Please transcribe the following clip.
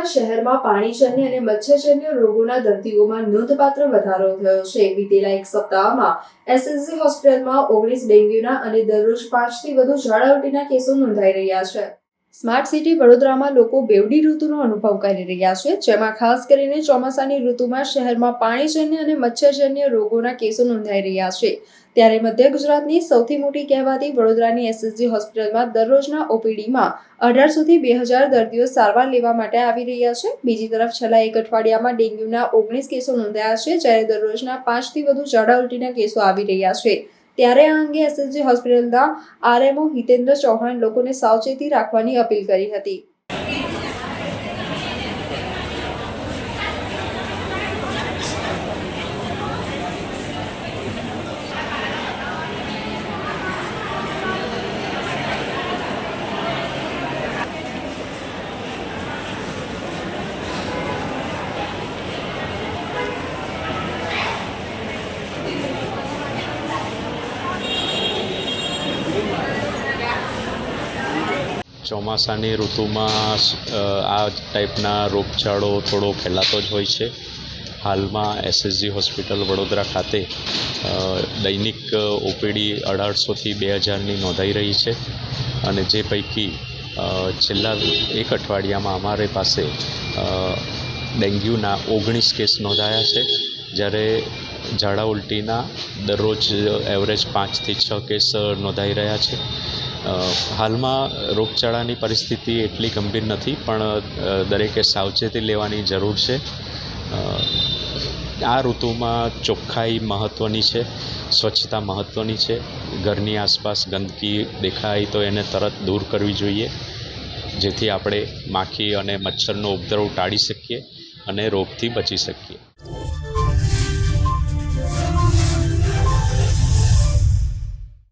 ઋતુમાં શહેરમાં પાણીજન્ય અને મચ્છરજન્ય રોગોના દર્દીઓમાં નોંધપાત્ર વધારો થયો છે. વિતેલા એક સપ્તાહમાં એસએસજી હોસ્પિટલમાં ઓગણીસ ડેન્ગ્યુના અને દરરોજ પાંચથી વધુ ઝાડા કેસો નોંધાઈ રહ્યા છે. સ્માર્ટ સિટી વડોદરામાં લોકો બેવડી ઋતુનો અનુભવ કરી રહ્યા છે, જેમાં ખાસ કરીને ચોમાસાની ઋતુમાં શહેરમાં પાણીજન્ય અને મચ્છરજન્ય રોગોના કેસો નોંધાઈ રહ્યા છે. ત્યારે મધ્ય ગુજરાતની સૌથી મોટી કહેવાતી વડોદરાની એસએસજી હોસ્પિટલમાં દરરોજના ઓપીડીમાં અઢારસોથી બે હજાર દર્દીઓ સારવાર લેવા માટે આવી રહ્યા છે. બીજી તરફ છેલ્લા એક અઠવાડિયામાં ડેન્ગ્યુના ઓગણીસ કેસો નોંધાયા છે, જ્યારે દરરોજના પાંચથી વધુ ઝાડા ઉલટીના કેસો આવી રહ્યા છે. ત્યારે આ અંગે એસએસજી હોસ્પિટલના આરએમઓ હિતેન્દ્ર ચૌહાણ લોકોને સાવચેતી રાખવાની અપીલ કરી હતી. ચોમાસાની ઋતુમાં આ ટાઈપના રોગચાળો થોડો ફેલાતો જ હોય છે. હાલમાં એસએસજી હોસ્પિટલ વડોદરા ખાતે દૈનિક ઓપીડી અઢારસોથી બે હજારની નોંધાઈ રહી છે. અને જે પૈકી છેલ્લા એક અઠવાડિયામાં અમારી પાસે ડેન્ગ્યુના ઓગણીસ કેસ નોંધાયા છે. જ્યારે ઝાડા ઉલટીના દરરોજ એવરેજ પાંચથી છ કેસ નોંધાઈ રહ્યા છે. હાલમાં રોગચાળાની પરિસ્થિતિ એટલી ગંભીર નથી, પણ દરેકે સાવચેતી લેવાની જરૂર છે. આ ઋતુમાં ચોખ્ખાઈ મહત્ત્વની છે, સ્વચ્છતા મહત્ત્વની છે. ઘરની આસપાસ ગંદકી દેખાય તો એને તરત દૂર કરવી જોઈએ, જેથી આપણે માખી અને મચ્છરનો ઉપદ્રવ ટાળી શકીએ અને રોગથી બચી શકીએ.